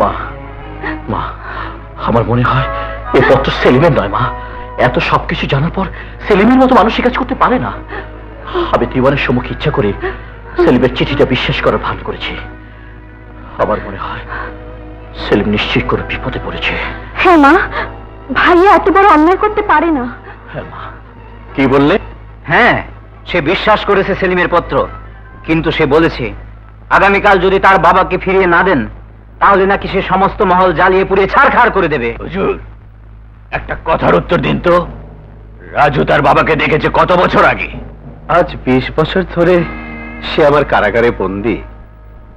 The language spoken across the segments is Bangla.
মা মা আমার মনে হয় এ পত্র সেলিমের নয় মা। এত সবকিছু জানার পর সেলিমের মতো মানুষ কাজ করতে পারে না। আমি দিওয়ানের সম্মুখে ইচ্ছা করে সেলিমের চিঠিটা বিশ্বাস করার ভান করেছি। আমার মনে হয় সেলিম নিশ্চয়ই করে বিপদে পড়েছে। হ্যাঁ মা। ভাইয়া এত বড় অন্যায় করতে পারে না। হ্যাঁ মা। কি বললে? হ্যাঁ সে বিশ্বাস করেছে সেলিমের পত্র। কিন্তু সে বলেছে আগামীকাল যদি তার বাবাকে ফিরিয়ে না দেন তাহলে নাকি সে সমস্ত মহল জ্বালিয়ে পুড়িয়ে ছাড়খাড় করে দেবে। হুজুর একটা কথার উত্তর দিন তো। রাজু তার বাবাকে দেখেছে কত বছর আগে। আজ বিশ বছর ধরে সে আমার কারাগারে বন্দি।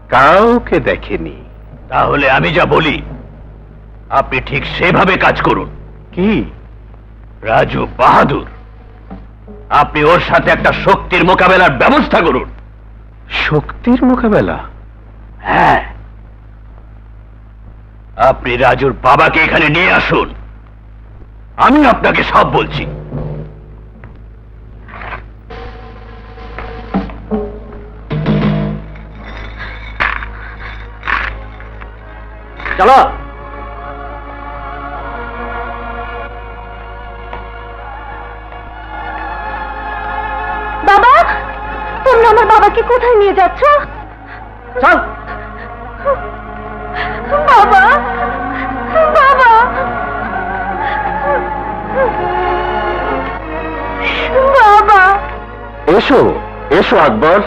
কাউকে দেখেনি। তাহলে আমি যা বলি আপনি ঠিক সেভাবে কাজ করুন। কি? রাজু বাহাদুর। আপনি ওর সাথে একটা শক্তির মোকাবেলার ব্যবস্থা করুন। শক্তির মোকাবেলা? হ্যাঁ। আপনি রাজুর বাবাকে এখানে নিয়ে আসুন। আমি আপনাকে সব বলছি। চলো! আমার বাবাকে কোথায় নিয়ে যাচ্ছ? চল। বাবা বাবা। বাবা। এসো এসো আকবর।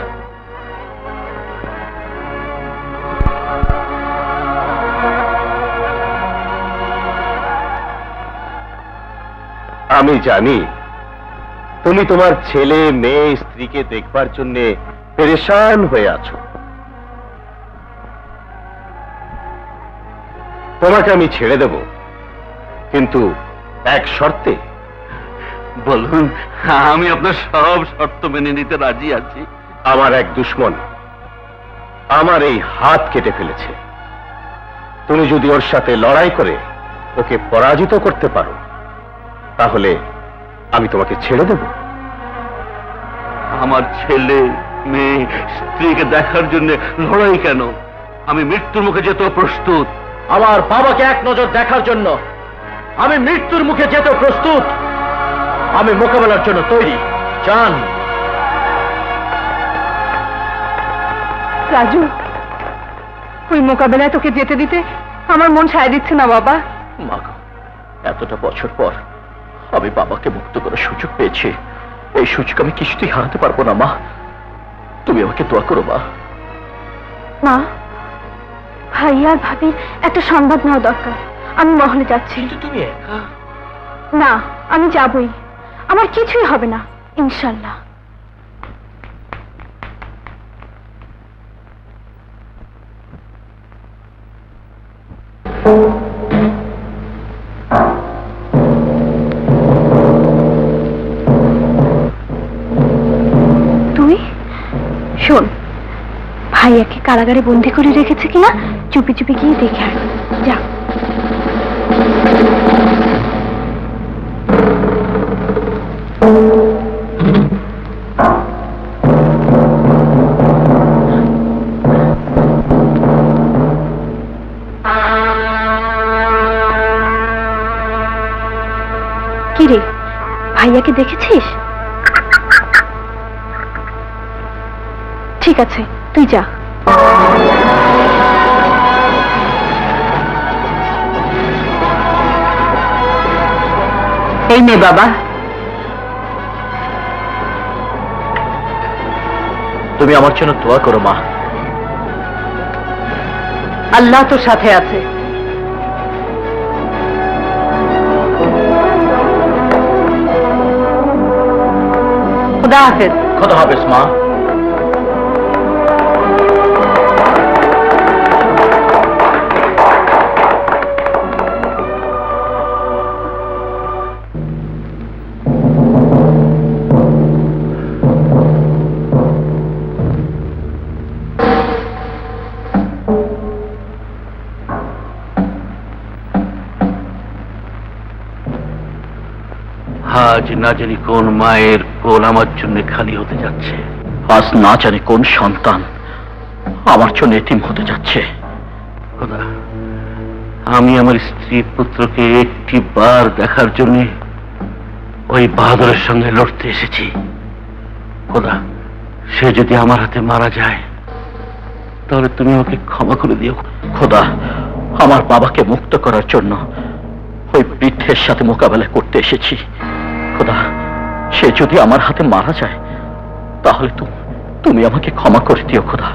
আমি জানি তুমি তোমার ছেলে, মেয়ে, স্ত্রীকে দেখবার জন্য পেরেশান হয়ে আছো। তোমাকে আমি ছেড়ে দেব, কিন্তু এক শর্তে। বলুন, আমি আপনার সব শর্ত মেনে নিতে রাজি আছি। আমার এক দুশ্মন আমার এই হাত কেটে ফেলেছে। তুমি যদি ওর সাথে লড়াই করে ওকে পরাজিত করতে পারো, তাহলে আমি তোমাকে ছেড়ে দেব। আমার ছেলে মেয়ে স্ত্রীকে দেখার জন্য লড়াই কেন? আমি মৃত্যুর মুখে যেত প্রস্তুত। আমার বাবাকে এক নজর দেখার জন্য আমি মৃত্যুর মুখে যেত প্রস্তুত। আমি মোকাবেলার জন্য তৈরি। চান রাজু ওই মোকাবেলায় তোকে যেতে দিতে আমার মন সায় দিচ্ছে না বাবা। মা এতটা বছর পর আমি বাবাকে মুক্ত করার সুযোগ পেয়েছি। এই সূচক আমি কিছুতেই হারাতে পারব না মা। তুমি আমাকে দোয়া করো মা। মা ভাইয়া আর ভাবির একটা সংবাদ নেওয়া দরকার। আমি মহলে যাচ্ছি। তুমি একা? না আমি যাবই। আমার কিছুই হবে না ইনশাল্লাহ। শোন ভাইয়াকে কারাগারে বন্দি করে রেখেছে কিনা চুপি চুপি গিয়ে দেখে আয় যা কি রে ভাইয়াকে দেখেছিস? ঠিক আছে তুই যা। এই নে বাবা। তুমি আমার জন্য দোয়া করো মা। আল্লাহ তোর সাথে আছে। খুদা হাফেজ। কথা হবে মা। আজ না জানি কোন মায়ের কোল আমার জন্য খালি হতে যাচ্ছে। আজ না জানি কোন সন্তান আমার জন্য এতিম হতে যাচ্ছে। আমি আমার স্ত্রী পুত্রকে একটি বার দেখার জন্য ওই বাহাদুরের সঙ্গে লড়তে এসেছি। খোদা, সে যদি আমার হাতে মারা যায়, তাহলে তুমি ওকে ক্ষমা করে দিও। খোদা, আমার বাবাকে মুক্ত করার জন্য ওই বৃদ্ধের সাথে মোকাবেলা করতে এসেছি। সে যদি আমার হাতে মারা যায় তাহলে তুমি আমাকে ক্ষমা করে দিও খোদা।